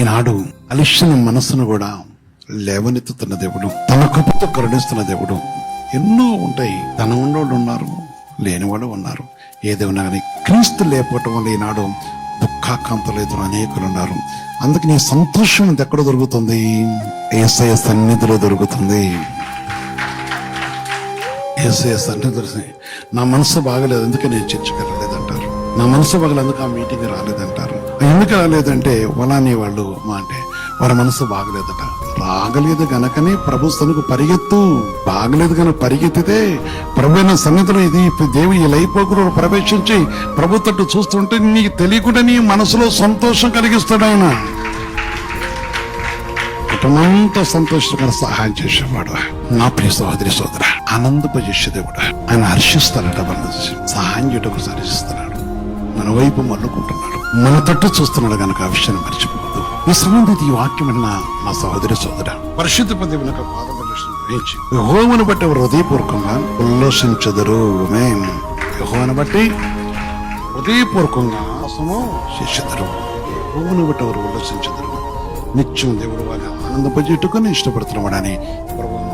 ఈనాడు అలిష్యన మనస్సును కూడా లేవనెత్తుతున్న దేవుడు తన కృపతో కరుణిస్తున్న దేవుడు. ఎన్నో ఉంటాయి. తన ఉన్నోళ్ళు ఉన్నారు లేనివాడు ఉన్నారు. ఏదేమన్నా కానీ క్రీస్తు లేకపోవటం వల్ల ఈనాడు దుఃఖాకాంతలు ఎదురు అనేకులు ఉన్నారు. అందుకు నీ సంతోషం ఎక్కడ దొరుకుతుంది? ఏసయ సన్నిధిలో దొరుకుతుంది. ఏసయ సన్నిధి నా మనసు బాగలేదు అందుకే నేను చర్చకి నా మనసు బాగలేదు ఆ మీటింగ్ రాలేదంటారు. ఎందుకు రాలేదంటే వలానే వాళ్ళు మా అంటే వారి మనసు బాగలేదట. రాగలేదు గనకనే ప్రభు తనకు పరిగెత్తు. బాగలేదు కనుక పరిగెత్తితే ప్రభు అయిన సన్నిధిలో ఇది దేవి ఈ ప్రవేశించి ప్రభు తట్టు చూస్తుంటే నీకు తెలియకుండా నీ మనసులో సంతోషం కలిగిస్తాడు ఆయన. కుటుంబంతో సంతోషకర సహాయం చేసేవాడు. నా ప్రియ సహోదరి సోదర ఆనందపజేసే దేవుడు. ఆయన హర్షిస్తాడట మన సహాయం చేయటం హర్షిస్తున్నాడు మన వైపు మల్లుకుంటున్నాడు మన తట్టు చూస్తున్నాడు గనక ఆ విషయాన్ని మర్చిపోవద్దు. ఈ సంబంధిత ఈ వాక్యం విన్న మా సహోదరి సోదర పరిశుద్ధ గ్రహించి. యహోవను బట్టి ఎవరు హృదయపూర్వకంగా ఉల్లాసించదరు. ఆమేన్. యెహోవాను బట్టి హృదయపూర్వకంగా ఆసము చేసేదరు యెహోవాను బట్టి ఎవరు ఉల్లాసించదరు. నిత్యం దేవుడు వారిని ఆనందపజేట్టుకొని ఇష్టపడుతున్నాడని ప్రభు